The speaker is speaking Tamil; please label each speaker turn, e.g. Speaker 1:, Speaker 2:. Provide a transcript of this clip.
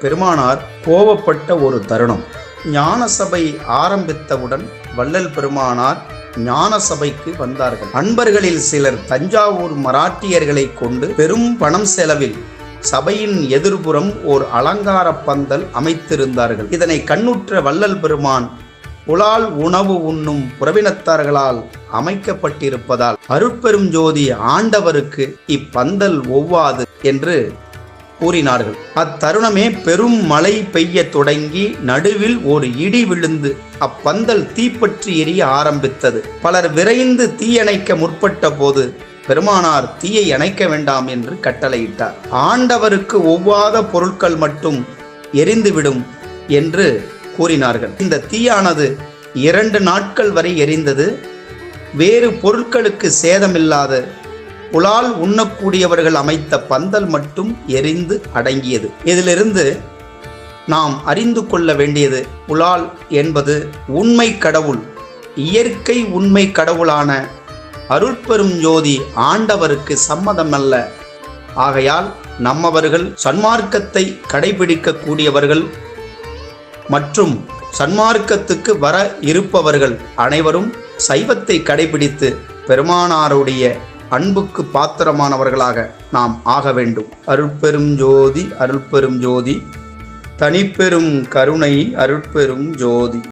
Speaker 1: பெருமானார் கோபப்பட்ட ஒரு தருணம். ஞான சபை ஆரம்பித்தவுடன் வள்ளல் பெருமானார் ஞான சபைக்கு வந்தார்கள். அன்பர்களில் சிலர் தஞ்சாவூர் மராட்டியர்களை கொண்டு பெரும் பணம் செலவில் சபையின் எதிர்புறம் ஓர் அலங்கார பந்தல் அமைத்திருந்தார்கள். இதனை கண்ணுற்ற வள்ளல் பெருமான் புலால் உணவு உண்ணும் புறவினத்தார்களால் அமைக்கப்பட்டிருப்பதால் அருட்பெரும் ஜோதி ஆண்டவருக்கு இப்பந்தல் ஒவ்வாது என்று கூறினார்கள். அத்தருணமே பெரும் மழை பெய்ய தொடங்கி நடுவில் ஒரு இடி விழுந்து அப்பந்தல் தீப்பற்றி எரிய ஆரம்பித்தது. பலர் விரைந்து தீயணைக்க முற்பட்ட போது பெருமானார் தீயை அணைக்க வேண்டாம் என்று கட்டளையிட்டார். ஆண்டவருக்கு ஒவ்வாத பொருட்கள் மட்டும் எரிந்துவிடும் என்று கூறினார்கள். இந்த தீயானது இரண்டு நாட்கள் வரை எரிந்தது. வேறு பொருட்களுக்கு சேதமில்லாத புலால் உண்ணக்கூடியவர்கள் அமைத்த பந்தல் மட்டும் எரிந்து அடங்கியது. இதிலிருந்து நாம் அறிந்து கொள்ள வேண்டியது புலால் என்பது உண்மை கடவுள் இயற்கை உண்மை கடவுளான அருட்பெரும் ஜோதி ஆண்டவருக்கு சம்மதமல்ல. ஆகையால் நம்மவர்கள் சன்மார்க்கத்தை கடைபிடிக்கக்கூடியவர்கள் மற்றும் சன்மார்க்கத்துக்கு வர இருப்பவர்கள் அனைவரும் சைவத்தை கடைபிடித்து பெருமானாருடைய அன்புக்கு பாத்திரமானவர்களாக நாம் ஆக வேண்டும். அருட்பெரும் ஜோதி அருள்பெரும் ஜோதி. தனிப்பெரும் கருணை அருட்பெரும் ஜோதி.